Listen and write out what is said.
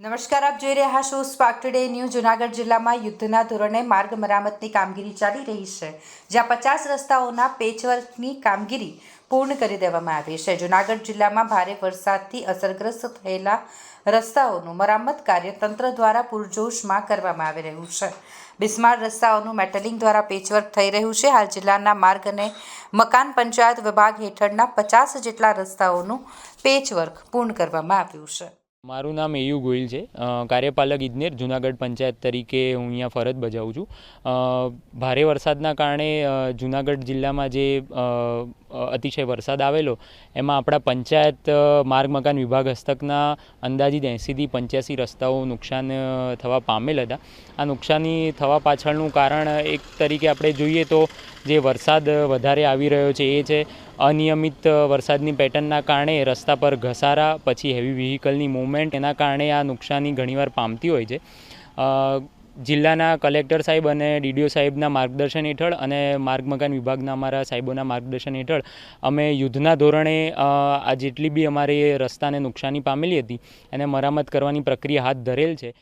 નમસ્કાર, આપ જોઈ રહ્યા છો સ્પાર્ક ટુડે ન્યૂ જુનાગઢ જિલ્લામાં યુદ્ધના ધોરણે માર્ગ મરામતની કામગીરી ચાલી રહી છે, જ્યાં પચાસ રસ્તાઓના પેચવર્કની કામગીરી પૂર્ણ કરી દેવામાં આવી છે. જુનાગઢ જિલ્લામાં ભારે વરસાદથી અસરગ્રસ્ત થયેલા રસ્તાઓનું મરામત કાર્ય તંત્ર દ્વારા પૂરજોશમાં કરવામાં આવી રહ્યું છે. બિસ્માર રસ્તાઓનું મેટલિંગ દ્વારા પેચવર્ક થઈ રહ્યું છે. હાલ જિલ્લાના માર્ગ અને મકાન પંચાયત વિભાગ હેઠળના પચાસ જેટલા રસ્તાઓનું પેચવર્ક પૂર્ણ કરવામાં આવ્યું છે. મારું નામ એયુ ગોહિલ છે. કાર્યપાલક ઇજનેર, જુનાગઢ પંચાયત તરીકે હું અહીંયા ફરજ બજાવું છું. ભારે વરસાદના કારણે જૂનાગઢ જિલ્લામાં જે અતિશય વરસાદ આવેલો, એમાં આપણા પંચાયત માર્ગ મકાન વિભાગ હસ્તકના અંદાજિત એંસીથી પંચ્યાસી રસ્તાઓ નુકસાન થવા પામેલ હતા. આ નુકસાની થવા પાછળનું કારણ એક તરીકે આપણે જોઈએ તો જે વરસાદ વધારે આવી રહ્યો છે એ છે અનિયમિત વરસાદની પેટર્નના કારણે રસ્તા પર ઘસારા, પછી હેવી વ્હીકલની મૂવમેન્ટ એના કારણે આ નુકસાની ઘણીવાર પામતી હોય છે. જિલ્લાના કલેક્ટર સાહેબ અને ડીડીઓ સાહેબના માર્ગદર્શન હેઠળ અને માર્ગ મકાન વિભાગના અમારા સાહેબોના માર્ગદર્શન હેઠળ અમે યુદ્ધના ધોરણે આ જેટલી બી અમારે રસ્તાને નુકસાની પામેલી હતી, એને મરામત કરવાની પ્રક્રિયા હાથ ધરેલ છે.